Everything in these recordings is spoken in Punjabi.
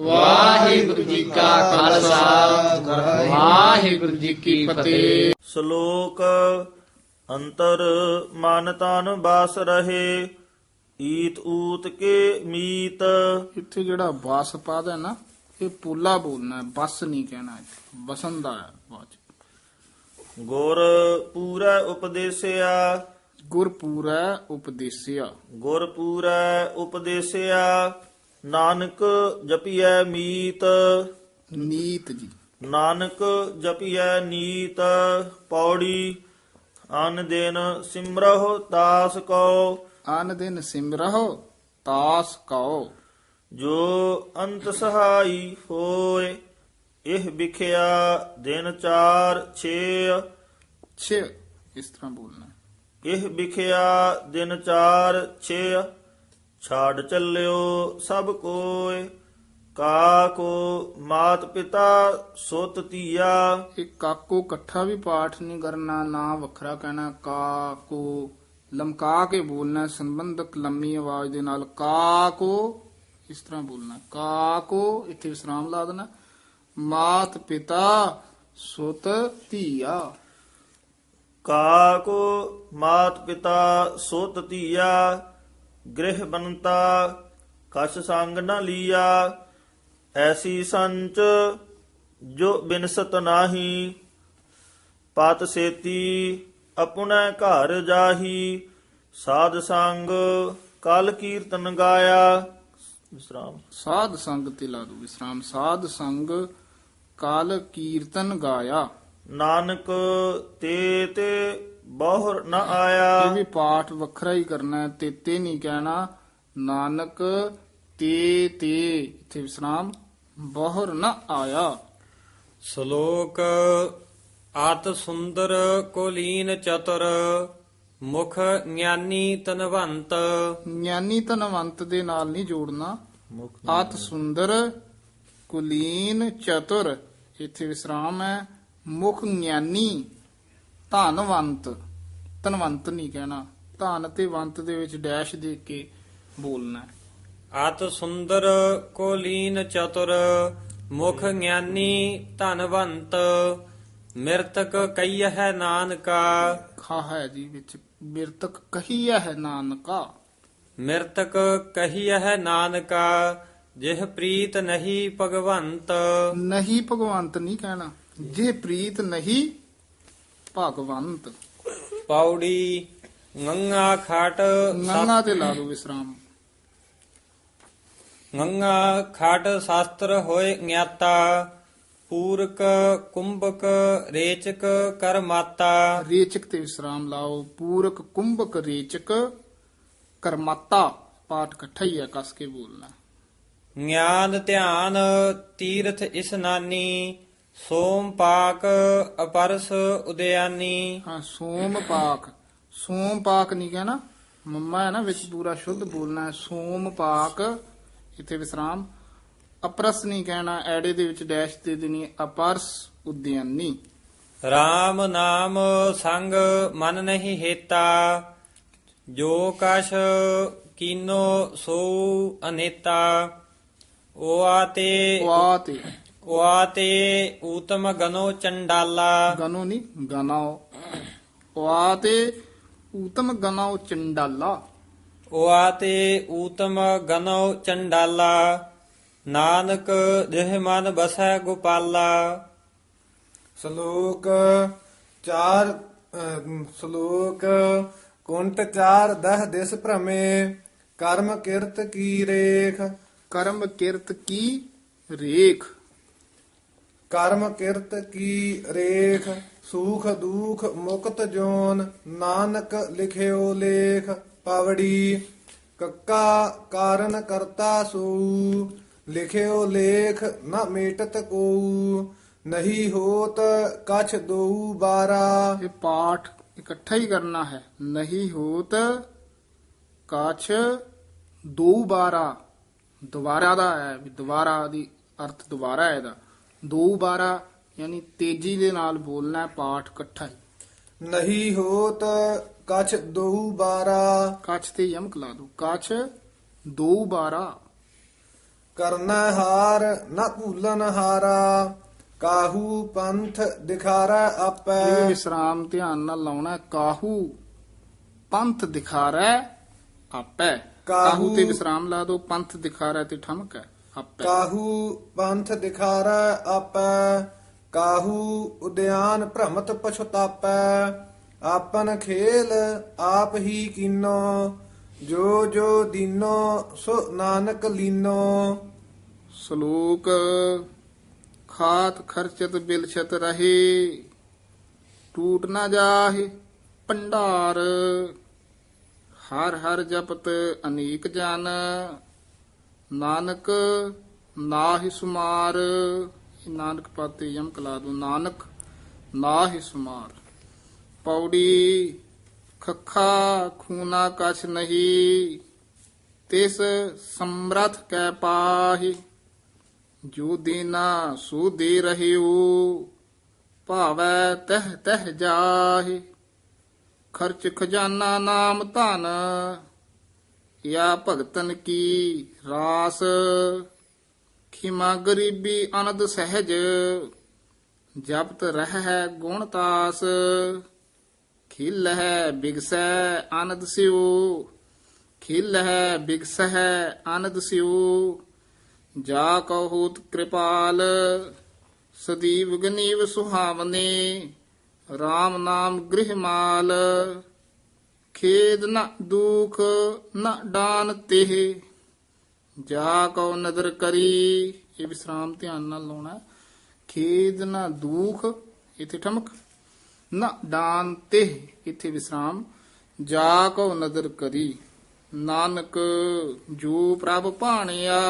ਵਾਹਿਗੁਰੂ ਜੀ ਕਾ ਖਾਲਸਾ। ਵਾਹਿਗੁਰੂ ਜੀ ਕੀ ਫਤਿਹ। ਸ਼ਲੋਕ ਅੰਤਰ ਮਨ ਤਨ ਬਸ ਰਹੇ ਈਤ ਊਤ ਕੇ ਮੀਤ। ਇੱਥੇ ਜਿਹੜਾ ਬਸ ਪਾਦ ਹੈ ਨਾ ਇਹ ਪੂਲਾ ਬੋਲਣਾ ਹੈ ਬਸ ਨਹੀਂ ਕਹਿਣਾ ਇੱਥੇ ਬਸਨ ਦਾ ਹੈ ਬਾਅਦ ਚ। ਗੁਰ ਪੂਰਾ ਉਪਦੇਸਿਆ। ਗੁਰਪੂਰੈ ਉਪਦੇਸਿਆ। ਗੁਰ ਪੂਰਾ ਉਪਦੇਸਿਆ। ਨਾਨਕ ਜਪੀਐ ਮੀਤ। ਨੀਤ ਜੀ। ਨਾਨਕ ਜਪੀਐ ਨੀਤ ਪੌੜੀ ਅਨ ਦਿਨ ਸਿਮਰਹੁ ਤਾਸ ਕੋ ਆਨ ਦਿਨ ਸਿਮਰਹੁ ਤਾਸ ਕਉ। ਜੋ ਅੰਤ ਸਹਾਈ ਹੋਏ ਇਹ ਵਿਖਿਆ ਦਿਨ 4 6 ਛੇ ਇਸ ਤਰ੍ਹਾਂ ਬੋਲਣਾ। ਇਹ ਵਿਖਿਆ ਦਿਨ 4 6 ਛਾੜ ਚੱਲਿਓ ਸਭ ਕੋਏ ਕਾ ਕੋ ਮਾਤ ਪਿਤਾ ਸੁਤ ਧੀਆ। ਇਹ ਕਾਕੋ ਇਕੱਠਾ ਵੀ ਪਾਠ ਨਹੀਂ ਕਰਨਾ ਨਾ ਵੱਖਰਾ ਕਹਿਣਾ ਕਾਕੋ ਲਮਕਾ ਕੇ ਬੋਲਣਾ ਸੰਬੰਧਕ ਲੰਮੀ ਆਵਾਜ਼ ਦੇ ਨਾਲ ਕਾਕੋ ਇਸ ਤਰ੍ਹਾਂ ਬੋਲਣਾ ਕਾਕੋ ਇੱਥੇ ਵਿਸਰਾਮ ਲਾ ਦੇਣਾ ਮਾਤ ਪਿਤਾ ਸੁਤ ਧੀਆ। ਕਾ ਕੋ ਮਾਤ ਪਿਤਾ ਸੁਤ ਧੀਆ ਗ੍ਰਹਿ ਬੰਤਾ ਕਛ ਸੰਗ ਨ ਲੀਆ ਐਸੀ ਸੰਚ ਜੋ ਬਿਨਸਤ ਨਾਹੀ ਪਤ ਸੇਤੀ ਅਪੁਨੈ ਘਰ ਜਾਹੀ ਸਾਧ ਸੰਗ ਕਲ ਕੀਰਤਨ ਗਾਇਆ। ਵਿਸਰਾਮ। ਸਾਧ ਸੰਗ ਤੇ ਲਾ ਦੋ ਵਿਸਰਾਮ। ਸਾਧ ਸੰਗ ਕਾਲ ਕੀਰਤਨ ਗਾਇਆ। ਨਾਨਕ ਤੇ ਤੇ ਬਹੁਰ ਨ ਇਹ ਆਇਆ ਵੀ ਪਾਠ ਵੱਖਰਾ ਹੀ ਕਰਨਾ ਹੈ ਤੇਤੇ ਨਹੀਂ ਕਹਿਣਾ। ਨਾਨਕ ਤੇ ਤੇ ਇੱਥੇ ਵਿਸਰਾਮ। ਬਹੁਰ ਨ ਆਇਆ। ਸ਼ਲੋਕ ਆਤ ਸੁੰਦਰ ਕੋਲੀਨ ਚਤੁਰ ਮੁਖ ਗਿਆਨੀ ਤਨਵੰਤ ਗਿਆਨੀ ਧਨਵੰਤ ਦੇ ਨਾਲ ਨਹੀਂ ਜੋੜਨਾ। ਆਤ ਸੁੰਦਰ ਕੁਲੀਨ ਚਤੁਰ ਇੱਥੇ ਵਿਸਰਾਮ ਹੈ। ਮੁਖ ਗਿਆਨੀ ਧਨਵੰਤ ਧਨਵੰਤ ਨਹੀਂ ਕਹਿਣਾ। ਧਨ ਤੇ ਵੰਤ ਦੇ ਵਿੱਚ ਡੈਸ਼ ਦੇ ਕੇ ਬੋਲਣਾ ਹੈ। ਆਤ ਸੁੰਦਰ ਕੋਲੀਨ ਚਤੁਰ ਮੁਖ ਗਿਆਨੀ ਧਨਵੰਤ ਮਿਰਤਕ ਕਈਹ ਨਾਨਕਾ। ਖਾ ਹੈ ਜੀ ਵਿੱਚ ਮਿਰਤਕ ਕਹੀਆ ਹੈ ਨਾਨਕਾ। ਮਿਰਤਕ ਕਹੀਹ ਨਾਨਕਾ ਜਿਹ ਪ੍ਰੀਤ ਨਹੀਂ ਭਗਵੰਤ। ਨਹੀਂ ਭਗਵੰਤ ਨਹੀਂ ਕਹਿਣਾ ਜੇ ਪ੍ਰੀਤ ਨਹੀਂ ਭਗਵੰਤ। ਪੌੜੀ ਗੰਗਾ ਖਾਟ ਨੰਨਾ ਤੇ ਲਾ ਦੋ ਵਿਸਰਾਮ। ਗੰਗਾ ਖਾਟ ਸ਼ਾਸਤਰ ਹੋਏ ਗਿਆਤਾ ਪੂਰਕ ਕੁੰਭਕ ਰੇਚਕ ਕਰਮਾਤਾ। ਰੇਚਕ ਤੇ ਵਿਸਰਾਮ ਲਾਓ। ਪੂਰਕ ਕੁੰਭਕ ਰੇਚਕ ਕਰਮਾਤਾ। ਪਾਠ ਇਕੱਠਾ ਹੀ ਹੈ ਕਸ ਕੇ ਬੋਲਣਾ। ਗਿਆਨ ਧਿਆਨ ਤੀਰਥ ਇਸਨਾਨੀ ਸੋਮ ਪਾਕ ਅਪਰਸ ਉਦਿਆਨੀ ਹਾਂ ਸੋਮ ਪਾਕ। ਸੋਮ ਪਾਕ ਨਹੀਂ ਕਹਿਣਾ। ਮੰਮਾ ਹੈ ਨਾ ਵਿੱਚ ਪੂਰਾ ਸ਼ੁੱਧ ਬੋਲਣਾ ਹੈ। ਸੋਮ ਪਾਕ ਇੱਥੇ ਵਿਸਰਾਮ। ਅਪਰਸ ਨਹੀਂ ਕਹਿਣਾ ਐੜੇ ਦੇ ਵਿੱਚ ਡੈਸ਼ ਦੇ ਦੇਣੀ ਅਪਰਸ ਉਦਿਆਨੀ RAM ਨਾਮ ਸੰਗ ਮਨ ਨਹੀਂ ਹੇਤਾ। ਜੋ ਕਛ ਕੀਨੋ ਸੋ ਅਨੇਤਾ। ਓਆ ਤੇ ਵਾ ਤੇ। ਓਆ ਤੇ ਊਤਮ ਗਨੋ ਚੰਡਾਲਾ। ਗਨੋ ਨਹੀਂ ਗਨਾਓ। ਵਾ ਤੇ ਊਤਮ ਗਨਾਓ ਚੰਡਾਲਾ। ਓਆ ਤੇ ਊਤਮ ਗਨੋ ਚੰਡਾਲਾ। ਨਾਨਕ ਜਿਹ ਮਨ ਬਸੈ ਗੋਪਾਲਾ। ਸ਼ਲੋਕ ਚਾਰ ਸ਼ਲੋਕ ਕੁੰਟ ਚਾਰ ਦਹ ਦਿਸ ਭ੍ਰਮੇ ਕਰਮ ਕਿਰਤ ਕੀ ਰੇਖ? ਕਰਮ ਕਿਰਤ ਕੀ ਰੇਖ? ਕਰਮ ਕਿਰਤ ਕੀ ਰੇਖ, ਸੂਖ ਦੁਖ ਮੁਕਤ ਜੋਨ, ਨਾਨਕ ਲਿਖਿਓ ਲੇਖ, ਪਵੜੀ। ਕੱਕਾ ਕਾਰਨ ਕਰਤਾ ਸੂ ਲਿਖਿਓ ਲੇਖ ਨਾ ਮੇਟਤ ਕੋ ਨਹੀਂ ਹੋਤ ਕਛ ਦਊ ਬਾਰਾ। ਇਹ ਪਾਠ ਇਕੱਠਾ ਹੀ ਕਰਨਾ ਹੈ। ਨਹੀਂ ਹੋਤ ਕਾਛ ਦੋ ਬਾਰਾ। ਦੁਬਾਰਾ ਦਾ ਹੈ ਦੁਬਾਰਾ ਦੀ ਅਰਥ ਦੁਬਾਰਾ ਹੈ ਇਹਦਾ। ਦੋ ਬਾਰਾ ਯਾਨੀ ਤੇਜ਼ੀ ਦੇ ਨਾਲ ਬੋਲਣਾ ਹੈ ਪਾਠ ਇਕੱਠਾ ਹੀ। ਨਹੀਂ ਹੋਤ ਕਛ ਦਊ ਬਾਰਾ। ਕਾਛ ਤੇ ਯਮਕ ਲਾ ਦੋ। ਕਾਛ ਦੋ ਬਾਰਾ। ਕਰਨਾ ਹਾਰ ਨਾ ਭੂਲਨ ਹਾਰਾ। ਕਾਹੂ ਪੰਥ ਦਿਖਾਰਾ ਇਹ ਆਪੈ ਵਿਸਰਾਮ ਧਿਆਨ ਨਾਲ ਲਾਉਣਾ ਹੈ। ਕਾਹੂ ਪੰਥ ਦਿਖਾਰੈ ਆਪੈ। ਕਾਹੂ- ਕਾਹੂ ਤੇ ਵਿਸਰਾਮ ਲਾ ਦੋ। ਪੰਥ ਦਿਖਾਰੈ ਤੇ ਠਮਕ ਹੈ। ਆਪੈ। ਕਾਹੂ ਪੰਥ ਦਿਖਾਰਾ ਆਪੈ ਕਾਹੂ ਉਦਿਆਨ ਭ੍ਰਮਤ ਪਛਤਾਪੈ ਆਪਨ ਖੇਲ ਆਪ ਹੀ ਕੀਨੋ ਜੋ ਜੋ ਦੀਨੋ ਸੋ ਨਾਨਕ ਲੀਨੋ। ਸ਼ਲੋਕ ਖਾਤ ਖਰਚਤ ਬਿਲਛਤ ਰਹੇ ਟੂਟ ਨਾ ਜਾਹੇ ਭੰਡਾਰ ਹਰ ਹਰ ਜਪਤ ਅਨੇਕ ਜਨ ਨਾਨਕ ਨਾਹਿ ਸੁਮਾਰ। ਨਾਨਕ ਪਾਤੇ ਯਮ ਕਲਾ ਦੋ। ਨਾਨਕ ਨਾਹਿ ਸੁਮਾਰ। ਪੌੜੀ ਖੱਖਾ ਖੂਨਾ ਕਛ ਨਹੀਂ। ਤਿਸ ਸਮਰਥ ਕੈ ਪਾਹੀ। ਜੋ ਦੇਨਾ ਸੋ ਦੇ ਰਹਿਓ। ਭਾਵੈ ਤਹ ਤਹ ਜਾਹੇ। ਖਰਚ ਖਜ਼ਾਨਾ ਨਾਮ ਧਨ ਯਾ ਭਗਤਨ ਕੀ ਰਾਸ? ਖਿਮਾ ਗਰੀਬੀ ਅਨੰਦ ਸਹਿਜ, ਜਪਤ ਰਹਿ ਗੁਣ ਤਾਸ। ਖਿਲ ਹੈ ਬਿਗਸੈ ਆਨੰਦ ਸਿਓ ਖਿਲ ਹੈ ਬਿਗਸੈ ਆਨੰਦ ਸਿਉ। ਜਾ ਕਹੂਤ ਕਿਰਪਾਲ, ਸਦੀਵ ਗਨੀਵ ਸੁਹਾਵਨੇ RAM ਨਾਮ ਗ੍ਰਹਿ ਮਾਲ। ਖੇਦ ਨ ਦੁਖ ਨ ਡਾਨ ਤਿਹ। ਜਾ ਕਉ ਨਦਰ ਕਰੀ। ਇਹ ਵਿਸਰਾਮ ਧਿਆਨ ਨਾਲ ਲਾਉਣਾ। ਖੇਦ ਨ ਦੁਖ ਇਥੇ ਠਮਕ। ਨ ਡਾਨ ਤਿਹ ਇਥੇ ਵਿਸਰਾਮ। ਜਾ ਕਉ ਨਦਰ ਕਰੀ। ਨਾਨਕ ਜੋ ਪ੍ਰਭ ਭਾਣਿਆ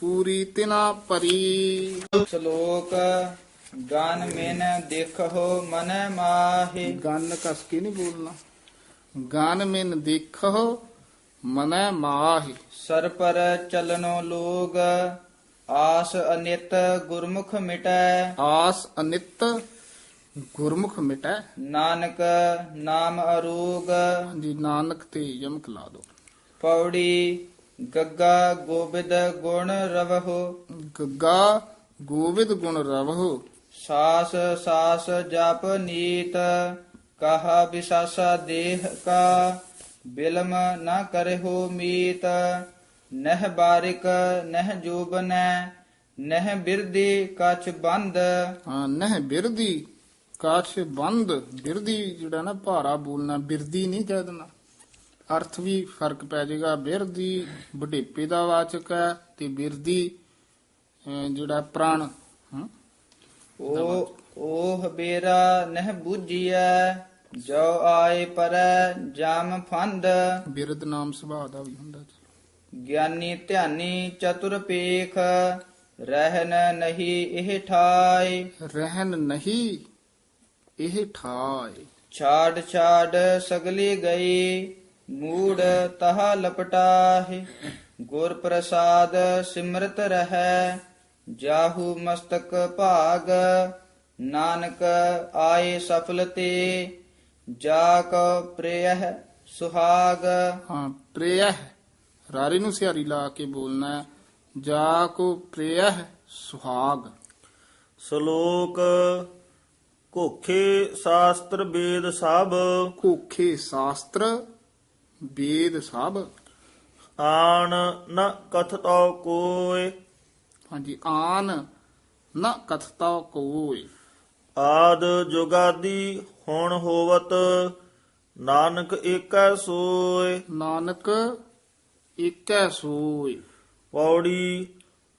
ਪੂਰੀ ਤਿਨਾ ਪਰੀ ਸ਼ਲੋਕ ਗਨ ਮਿਨ ਦੇਖੋ ਮਨ ਮਾਹੇ। ਗਨ ਕਸ ਕੇ ਨਹੀਂ ਬੋਲਣਾ। ਗਨ ਮਿਨ ਦੇਖੋ ਮਨੈ ਮਾਹਿ। ਸਰ ਪਰ ਚਲਨੋ ਲੋਗ ਆਸ ਅਨਿਤ ਗੁਰਮੁਖ ਮਿਟੈ। ਆਸ ਅਨਿਤ ਗੁਰਮੁਖ ਮਿਟੈ। ਨਾਨਕ ਨਾਮ ਅਰੋਗ। ਜੀ ਨਾਨਕ ਤੇ ਯਮਕ ਲਾ ਦੋ। ਪੌੜੀ ਗੱਗਾ ਗੋਬਿੰਦ ਗੁਣ ਰਵਹੁ। ਗੱਗਾ ਗੋਵਿੰਦ ਗੁਣ ਰਵਹੁ। ਸਾਸ ਸਾਸ ਜਪ ਨੀਤ। ਕਹਾ ਵਿਸਾਸਾ ਦੇਹ ਕਾ ਬਿਲਮ ਨਾ ਕਰਹਿਓ ਮੀਤ ਨਹਿ ਬਾਰਿਕ ਨਹਿ ਜੋਬਨੈ ਨਹਿ ਬਿਰਦੀ ਕਛ ਬੰਦ। ਹਾਂ ਨਹਿ ਬਿਰਦੀ ਕਾਛ ਬੰਦ ਬਿਰਦੀ ਜਿਹੜਾ ਨਾ ਭਾਰਾ ਬੋਲਣਾ ਬਿਰਦੀ ਨਹੀਂ ਕਹਿ ਦੇਣਾ। ਅਰਥ ਵੀ ਫ਼ਰਕ ਪੈ ਜਾਏਗਾ ਬਿਰਦੀ ਵਡੇਪੇ ਦਾ ਵਾਚਕ ਹੈ ਤੇ ਬਿਰਦੀ ਜਿਹੜਾ ਪ੍ਰਾਣ ਹਾਂ ਓ ਓਹ ਬੇਰਾ ਨਹਿ ਬੁਝੀਐ ਜੋ ਆਏ ਪਰੈ ਜਮ ਫੰਦ। ਬਿਰਦ ਨਾਮ ਸੁਭਾਅ ਦਾ ਵੀ ਹੁੰਦਾ ਜੀ। ਗਿਆਨੀ ਧਿਆਨੀ ਚਤੁਰ ਪੇਖ ਰਹਿਨ ਨਹੀਂ ਇਹ ਠਾਈ ਰਹਿਨ ਨਹੀਂ ਇਹ ਠਾਏ। ਛਾੜ ਛਾੜ ਸਗਲੀ ਗਈ ਮੂੜ ਤਹ ਲਪਟਾਹਿ। ਗੁਰ ਪ੍ਰਸਾਦ ਸਿਮਰਤ ਰਹੈ ਜਾਹੂ ਮਸਤਕ ਭਾਗ ਨਾਨਕ ਆਏ ਸਫਲ ਤੇ ਜਾ ਕੋ ਪ੍ਰਿਯ ਸੁਹਾਗ। ਹਾਂ ਪ੍ਰਿਯ ਰਾਰੇ ਨੂੰ ਸਿਹਾਰੀ ਲਾ ਕੇ ਬੋਲਣਾ ਹੈ। ਜਾ ਕੋ ਪ੍ਰਿਯ ਸੁਹਾਗ। ਸ਼ਲੋਕ ਕੋਖੇ ਸ਼ਾਸਤਰ ਵੇਦ ਸਭ ਕੋਖੇ ਸ਼ਾਸਤਰ ਵੇਦ ਸਭ ਆਣ ਨ ਕਥਤੋ ਕੋਇ। ਹਾਂਜੀ ਆਨ ਨ ਕਥਤਾ ਕੋਈ ਆਦ ਜੁਗਾਦੀ ਹੁਣ ਹੋਵਤ ਨਾਨਕ ਏਕੈ ਸੋਇ ਨਾਨਕ ਏਕੈ ਸੋਈ ਪੌੜੀ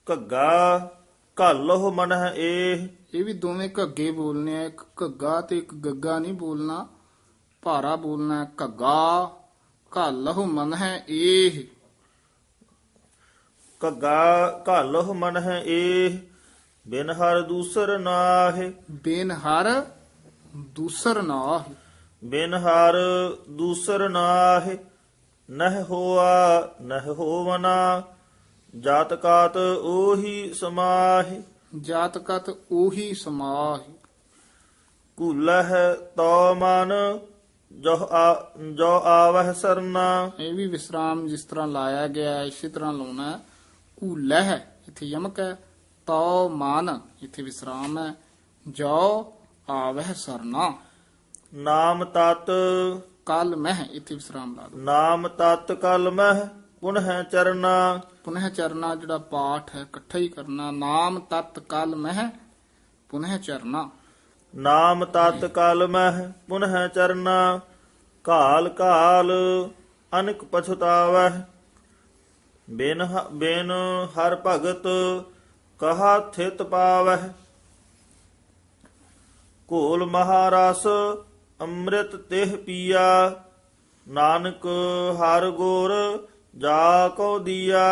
ਘੱਗਾ ਘੱਲਹੁ ਮਨ ਹੈ ਏਹ। ਇਹ ਵੀ ਦੋਵੇਂ ਘੱਗੇ ਬੋਲਨੇ ਆ ਇੱਕ ਘੱਗਾ ਤੇ ਇੱਕ ਗੱਗਾ ਨਹੀਂ ਬੋਲਣਾ ਭਾਰਾ ਬੋਲਣਾ ਹੈ। ਘੱਗਾ ਘਾਲਹੁ ਮਨ ਹੈ ਇਹ ਘੱਗਾ ਘੱਲਹੁ ਮਨ ਹੈ ਏਹ। ਬਿਨ ਹਰ ਦੂਸਰ ਨਾਹਿ। ਬੇਨ ਹਰ ਦੂਸਰ ਨਾਹ। ਬਿਨ ਹਰ ਦੂਸਰ ਨਾਹਿ। ਨਹਿ ਹੋਆ ਨਹਿ ਹੋਵਨਾ ਜਾਤ ਕਾਤ ਉਹੀ ਸਮਾਹਿ। ਜਾਤ ਕਤ ਉਹੀ ਸਮਾਹ। ਕੁਲਹ ਤੋ ਮਨ ਜੋ ਆ ਜੋ ਆਵਹਿ ਸਰਨਾ। ਇਹ ਵੀ ਵਿਸਰਾਮ ਜਿਸ ਤਰ੍ਹਾਂ ਲਾਇਆ ਗਿਆ ਹੈ, ਇਸੇ ਤਰ੍ਹਾਂ ਲਾਉਣਾ। ਹੈ। ਊਲਾ ਹੈ ਇੱਥੇ ਯਮਕ ਹੈ। ਤਉ ਮਾਨ ਇੱਥੇ ਵਿਸਰਾਮ ਹੈ। ਜੋ ਆਵਹਿ ਸਰਨਾ। ਨਾਮ ਤਤ ਕਲ ਮਹਿ ਇੱਥੇ ਵਿਸਰਾਮ ਲਾ ਦੋ ਨਾਮ ਤਤ ਕਲ ਮਹਿ ਪੁਨਹ ਚਰਨਾ। ਪੁਨਹ ਚਰਨਾ ਜਿਹੜਾ ਪਾਠ ਹੈ ਇਕੱਠਾ ਹੀ ਕਰਨਾ। ਨਾਮ ਤਤ ਕਲ ਮਹਿ ਪੁਨਹ ਚਰਨਾ। ਨਾਮ ਤਤ ਕਲ ਮਹਿ ਪੁਨਹ ਚਰਨਾ। ਕਾਲ ਕਾਲ ਅਨਕ ਪਛਤਾਵਹਿ। ਬਿਨ ਬਿਨ ਹਰ ਭਗਤ ਕਹਾ ਥਿਤ ਪਾਵਹਿ। ਕੋਲ ਮਹਾਰਸ ਅੰਮ੍ਰਿਤ ਤਿਹ ਪੀਆ। ਨਾਨਕ ਹਰ ਗੁਰ ਜਾ ਕੋ ਦੀਆ।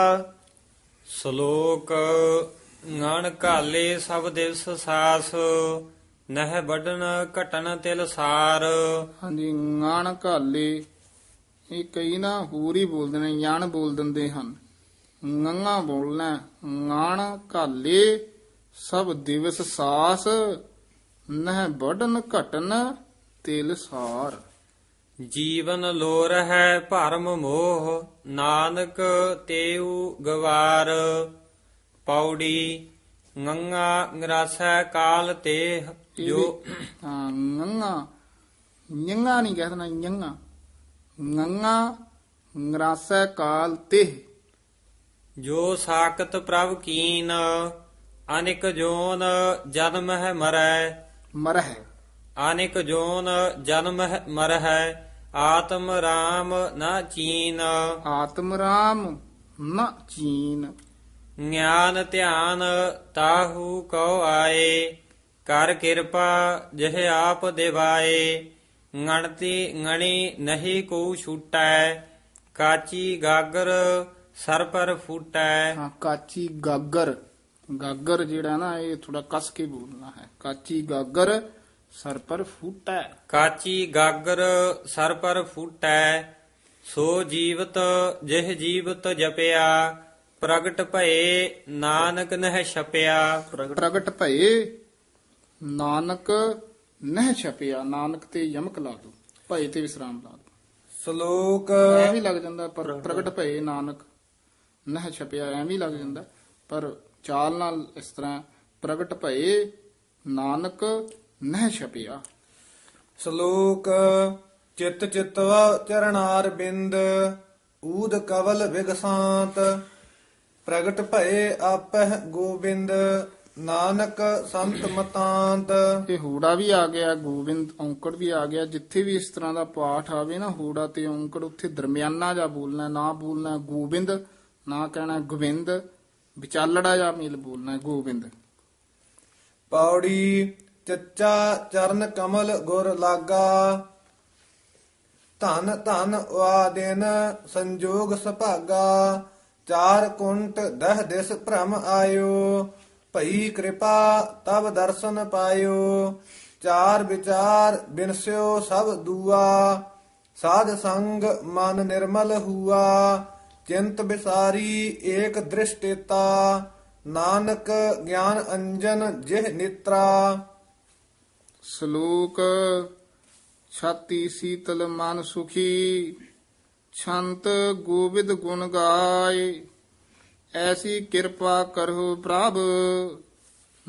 ਸ਼ਲੋਕ ngਣ ਘਾਲੇ ਸਭ ਦਿਵਸ ਸਾਸ ਨਹਿ ਵੱਢਣ ਘਟਨ ਤਿਲ ਸਾਰ। ਹਾਂਜੀ ਗਾਣ ਘਾਲੇ ਇਹ ਕਈ ਨਾ ਹੋਰ ਬੋਲਦੇ ਨੇ ਯਣ ਬੋਲ ਦਿੰਦੇ ਹਨ। ਗੰਗਾ ਬੋਲਣਾ ਗਾਣ ਘਾਲੇ ਸਭ ਦਿਵਸ ਸਾਸ ਨਹਿ ਬੜਨ ਘਟਨ ਤਿਲ ਸਾਰ। ਜੀਵਨ ਲੋਰ ਹੈ ਭਰਮ ਮੋਹ ਨਾਨਕ ਤੇਉ ਗਵਾਰ। ਪੌੜੀ ਗੰਗਾ ਗਰਾਸੈ ਕਾਲ ਤੇ ਜੋ ਹਾਂ ਗੰਗਾ ਨਿੰਗਾ ਨਹੀਂ ਕਹਿਣਾ ਨਿੰਗਾ। ਗੰਗਾ ਗਰਾਸੈ ਕਾਲ ਤੇ ਜੋ ਸਾਖਤ ਪ੍ਰਭ ਕੀਨ ਅਨਿਕ ਜੋਨ ਜਨਮ ਹੈ ਮਰੈ। ਮਰਹਿ। ਅਨਿਕ ਜੋਨ ਜਨਮ ਹੈ ਮਰਹਿ ਆਤਮ ਰਾਮ ਨਾ ਚੀਨ। ਆਤਮ ਰਾਮ ਨ ਚੀਨ। ਗਿਆਨ ਧਿਆਨ ਤਾਹੂ ਕਉ ਆਏ ਕਰ ਕਿਰਪਾ ਜਿਹ ਆਪ ਦਿਵਾਏ। ਗਣਤੀ ਗਣੀ ਨਹੀਂ ਕੋ ਛੂਟੈ ਕਾਚੀ ਗਾਗਰ ਸਰ ਪਰ ਫੂਟੈ ਹਾਂ। ਕਾਚੀ ਗਾਗਰ। ਗਾਗਰ ਜਿਹੜਾ ਨਾ ਇਹ ਥੋੜਾ ਕਸ ਕੇ ਬੋਲਣਾ ਹੈ। ਕਾਚੀ ਗਾਗਰ ਸਰ ਪਰ ਫੂਟੈ ਕਾਚੀ ਗਾਗਰ ਸਰ ਪਰ ਫੂਟੈ ਸੋ ਜੀਵਤ ਜਿਹ ਜੀਵਤ ਜਪਿਆ ਪ੍ਰਗਟ ਭਏ ਨਾਨਕ ਨਹਿ ਛਪਿਆ। ਪ੍ਰਗਟ ਭਏ ਨਾਨਕ ਨਹਿ ਛਪਿਆ। ਨਾਨਕ ਤੇ ਯਮਕ ਲਾ ਦੋ। ਭਏ ਤੇ ਵਿਸਰਾਮ ਲਾ ਦੋ। ਸ਼ਲੋਕ ਐਵੇਂ ਹੀ ਲੱਗ ਜਾਂਦਾ ਪਰ ਪ੍ਰਗਟ ਭਏ ਨਾਨਕ। ਨਹਿ ਛਪਿਆ ਐਵੇਂ ਲੱਗ ਜਾਂਦਾ। ਪਰ ਚਾਲ ਨਾਲ ਇਸ ਤਰ੍ਹਾਂ ਪ੍ਰਗਟ ਭਏ ਨਾਨਕ ਨਹਿ ਛਪਿਆ। ਸ਼ਲੋਕ ਚਿਤ ਚਿਤਵ ਚਰਨਾਰ ਬਿੰਦ ਊਦ ਕਵਲ ਵਿਗਸਾਂਤ। ਪ੍ਰਗਟ ਭਏ ਆਪਹਿ ਗੋਬਿੰਦ ਨਾਨਕ ਸੰਤ ਮਤਾਂਤ। ਇਹ ਹੂੜਾ ਵੀ ਆ ਗਿਆ ਗੋਬਿੰਦ ਔਂਕੜ ਵੀ ਆ ਗਿਆ। ਜਿੱਥੇ ਵੀ ਇਸ ਤਰ੍ਹਾਂ ਦਾ ਪਾਠ ਆਵੇ ਨਾ ਹੂੜਾ ਤੇ ਔਂਕੜ ਉੱਥੇ ਦਰਮਿਆਨਾ ਜਾ ਬੋਲਣਾ ਨਾ ਬੋਲਣਾ ਗੋਬਿੰਦ ਨਾ ਕਹਿਣਾ ਗੋਬਿੰਦ, ਵਿਚਾਲੜਾ ਜਾ ਮੇਲ ਬੋਲਣਾ ਗੋਬਿੰਦ। ਪੌੜੀ, ਚੱਚਾ, ਚਰਨ ਕਮਲ, ਗੁਰ ਲਾਗਾ। ਧਨ ਧਨ ਵਾ ਦਿਨ, ਸੰਜੋਗ ਸੁਭਾਗਾ। ਚਾਰ ਕੁੰਟ, ਦਹ ਦਿਸ ਭ੍ਰਮ ਆਇਓ। ਭਈ ਕਿਰਪਾ ਤਬ ਦਰਸ਼ਨ ਪਾਇਓ। ਚਾਰ ਵਿਚਾਰ ਬਿਨਸਿਓ ਸਭ ਦੂਆ। ਸਾਧ ਸੰਗ ਮਨ ਨਿਰਮਲ ਹੁਆ। ਚਿੰਤ ਵਿਸਾਰੀ ਏਕ ਦ੍ਰਿਸ਼ਟੇਤਾ, ਨਾਨਕ ਗਿਆਨ ਅੰਜਨ ਜਿਹ ਨਿਤਰਾ। ਸ਼ਲੋਕ ਛਾਤੀ ਸੀਤਲ ਮਨ ਸੁਖੀ, ਛੰਤ ਗੋਬਿੰਦ ਗੁਣ ਗਾਏ। ਐਸੀ ਕਿਰਪਾ ਕਰੋ ਪ੍ਰਭ,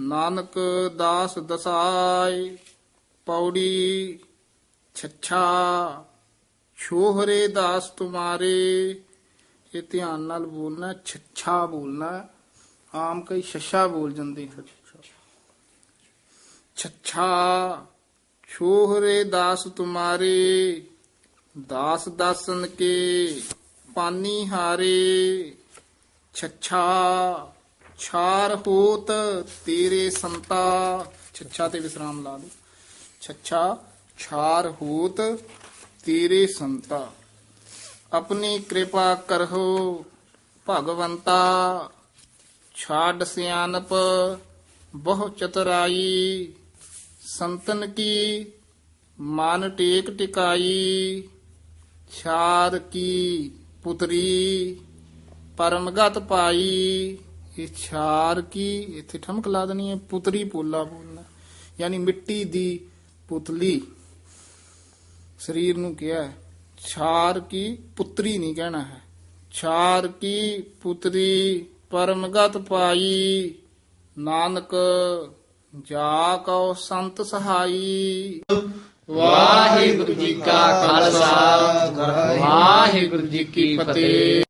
ਨਾਨਕ ਦਾਸ ਦਸਾਏ। ਪੌੜੀ ਛੱਛਾ, ਛੋਹਰੇ ਦਾਸ ਤੁਮਾਰੇ। ਇਹ ਧਿਆਨ ਨਾਲ ਬੋਲਣਾ, ਛੱਛਾ ਬੋਲਣਾ, ਆਮ ਕਈ ਛੱਛਾ ਬੋਲ ਜਾਂਦੇ ਹਨ। ਛੱਛਾ, ਛੋਹਰੇ ਦਾਸ ਤੁਮਾਰੇ, ਦਾਸ ਦਾਸਨ ਕੇ ਪਾਨੀ ਹਾਰੇ। ਛੱਛਾ, ਛਾਰ ਹੋਤ ਤੇਰੇ ਸੰਤਾ। ਛੱਛਾ ਤੇ ਵਿਸਰਾਮ ਲਾ ਦੋ ਛੱਛਾ, ਛਾਰ ਹੋਤ ਤੇਰੇ ਸੰਤਾ। ਆਪਣੀ ਕਿਰਪਾ ਕਰੋ ਭਗਵੰਤਾ, ਛਾੜ ਸਿਆਨਪ ਬਹੁ ਚਤੁਰਾਈ, ਸੰਤਨ ਕੀ, ਮਨ ਟੇਕ ਟਿਕਾਈ ਛਾਰ ਕੀ ਪੁਤਰੀ, ਪਰਮਗਤ ਪਾਈ, ਇਹ ਛਾਰ ਕੀ, ਇੱਥੇ ਠਮਕ ਲਾ ਦੇਣੀ ਹੈ, ਪੁਤਰੀ ਪੋਲਾ ਬੋਲਣਾ, ਯਾਨੀ ਮਿੱਟੀ ਦੀ ਪੁਤਲੀ। ਸਰੀਰ ਨੂੰ ਕਿਹਾ ਹੈ ਛਾਰ ਕੀ ਪੁੱਤਰੀ ਨਹੀਂ ਕਹਿਣਾ ਹੈ। ਛਾਰ ਕੀ ਪੁਤਰੀ ਪਰਮਗਤ ਪਾਈ। ਨਾਨਕ ਜਾ ਕਉ ਸੰਤ ਸਹਾਈ। ਵਾਹਿਗੁਰੂ ਜੀ ਕਾ ਖਾਲਸਾ। ਵਾਹਿਗੁਰੂ ਜੀ ਕੀ ਫਤਿਹ।